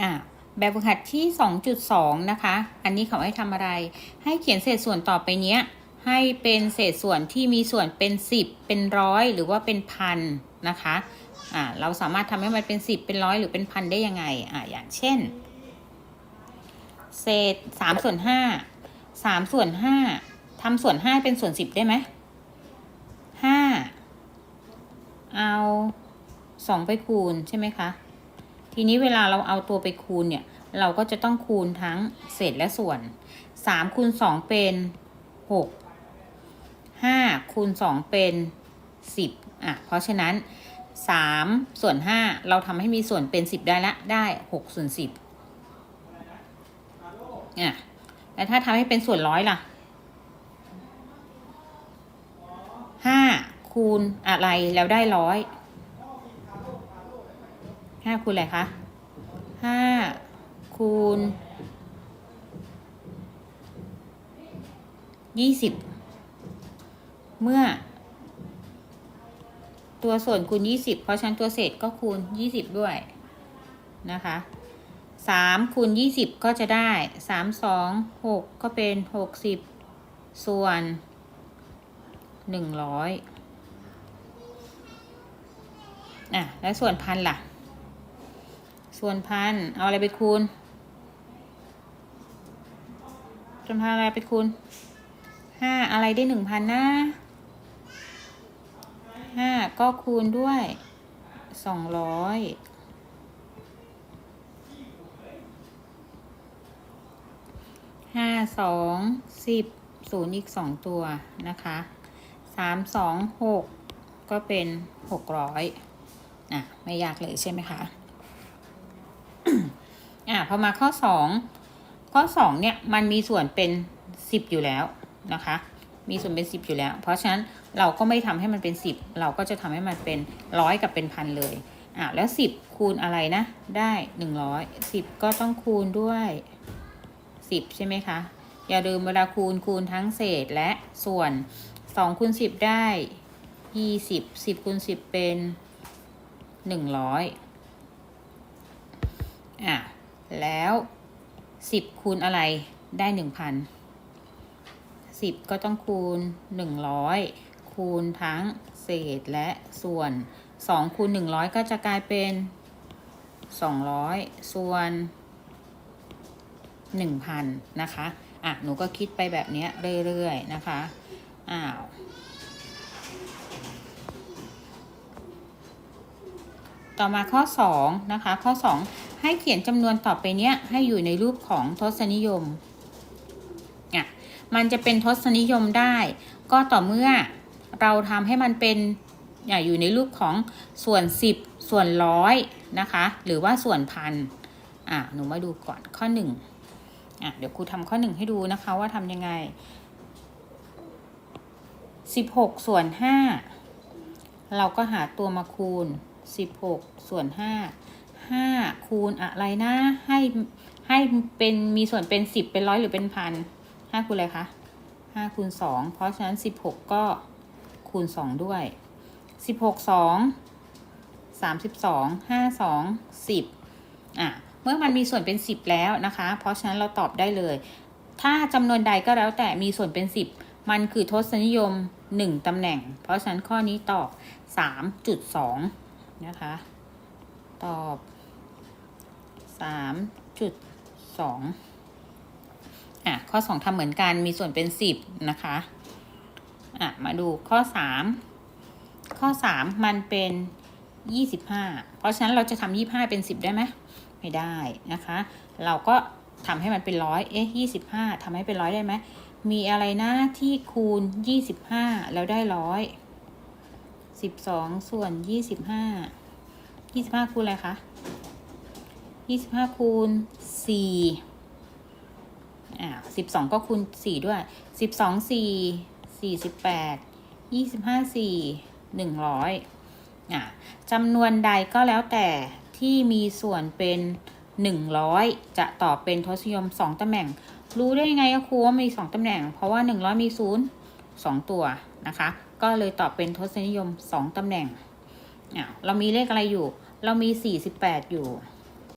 อ่าแบบฝึกหัดที่ 2.2 นะคะ อันนี้เขาให้ทำอะไร ให้เขียนเศษส่วนต่อไปเนี้ย ให้เป็นเศษส่วนที่มีส่วนเป็น 10 เป็นร้อยหรือว่าเป็นพันนะคะ อ่า เราสามารถทำให้มันเป็น 10 เป็นร้อยหรือเป็นพันได้ยังไง อ่า อย่างเช่น เศษ3ส่วน5 3ส่วน5ทำส่วน 5 เป็นส่วน 10 ได้ไหม 5 เอา 2 ไปคูณใช่ไหมคะ ทีนี้เวลาเราเอาตัวไปคูณเนี่ย เราก็จะต้องคูณทั้งเศษและส่วน3คูณ2เป็น6 5คูณ2เป็น10อะ เพราะฉะนั้น3ส่วน5เราทำให้มีส่วนเป็น10ได้ละ ได้6ส่วน10อะแล้วถ้าทำให้เป็นส่วนร้อยล่ะ5คูณอะไรแล้วได้ร้อย ห้าคูณอะไรคะห้าคูณยี่สิบเมื่อ ตัวส่วนคูณยี่สิบเพราะฉะนั้นตัวเศษก็คูณยี่สิบด้วยนะคะสามคูณยี่สิบก็จะได้สามสองหกก็เป็นหกสิบส่วนหนึ่งร้อยอะ แล้วส่วนพันล่ะ ส่วนพันเอาอะไรไปคูณส่วนพันอะไรไปคูณห้าอะไรได้หนึ่งพันนะห้าก็คูณด้วยสองร้อยห้าสองสิบศูนย์อีกสองตัวนะคะสามสองหกก็เป็นหกร้อยอะ ไม่ยากเลยใช่ไหมคะ อะพอมาข้อสองข้อสองเนี่ยมันมีส่วนเป็นสิบอยู่แล้วนะคะ มีส่วนเป็นสิบอยู่แล้ว เพราะฉะนั้นเราก็ไม่ทำให้มันเป็นสิบเราก็จะทำให้มันเป็นร้อยกับเป็นพันเลยอะแล้วสิบคูณอะไรนะ ได้หนึ่งร้อยสิบก็ต้องคูณด้วยสิบใช่ไหมคะ อย่าลืมเวลาคูณคูณทั้งเศษและส่วนสองคูณสิบได้ยี่สิบสิบคูณสิบเป็นหนึ่งร้อยอะ แล้วสิบคูณอะไรได้หนึ่งพันสิบก็ต้องคูณหนึ่งร้อยคูณทั้งเศษและส่วนสองคูณหนึ่งร้อยก็จะกลายเป็นสองร้อยส่วนหนึ่งพันนะคะ อะ หนูก็คิดไปแบบนี้เรื่อยๆนะคะ อ้าวต่อมาข้อ 2 นะคะ ข้อ 2 ให้เขียนจำนวนต่อไปเนี้ยให้อยู่ในรูปของทศนิยมอะมันจะเป็นทศนิยมได้ ก็ต่อเมื่อเราทำให้มันเป็นออยู่ในรูปของส่วน 10 ส่วนร้อยนะคะ หรือว่าส่วนพันอะหนูมาดูก่อนข้อ1อะเดี๋ยวครูทำข้อ 1 ให้ดูนะคะว่าทำยังไง 16 ส่วน 5 เราก็หาตัวมาคูณ 16 ส่วน 5 5คูณอะไรนะ ให้ให้เป็นมีส่วนเป็น10เป็นร้อยหรือเป็นพัน5คูณอะไรคะ5คูณ2เพราะฉะนั้น16ก็คูณ2ด้วย16 2 32 5 2 10อะเมื่อมันมีส่วนเป็น10แล้วนะคะ เพราะฉะนั้นเราตอบได้เลย ถ้าจำนวนใดก็แล้วแต่มีส่วนเป็น10มันคือทศนิยม1ตำแหน่ง เพราะฉะนั้นข้อนี้ตอบ3.2นะคะ ตอบ 3.2อะข้อ2ทำเหมือนกันมีส่วนเป็น10นะคะอะมาดูข้อ3ข้อ3มันเป็น25เพราะฉะนั้นเราจะทำ25เป็น10ได้ไหมไม่ได้นะคะ เราก็ทำให้มันเป็นร้อยเอ๊ะยี่สิบห้าทำให้เป็นร้อยได้ไหมมีอะไรนะที่คูณยี่สิบห้าแล้วได้ร้อยสิบสองส่วนยี่สิบห้ายี่สิบห้าคูณอะไรคะ ยี่สิบห้าคูณสี่อ่าสิบสองก็คูณสี่ด้วยสิบสองสี่สี่สิบแปดยี่สิบห้าสี่หนึ่งร้อยอ่าจำนวนใดก็แล้วแต่ที่มีส่วนเป็น100จะตอบเป็นทศนิยม2ตำแหน่ง รู้ได้ยังไงครูว่ามี2ตำแหน่ง เพราะว่า100มี0 2ตัวนะคะ ก็เลยตอบเป็นทศนิยม2ตำแหน่งเรามีเลขอะไรอยู่ เรามี48อยู่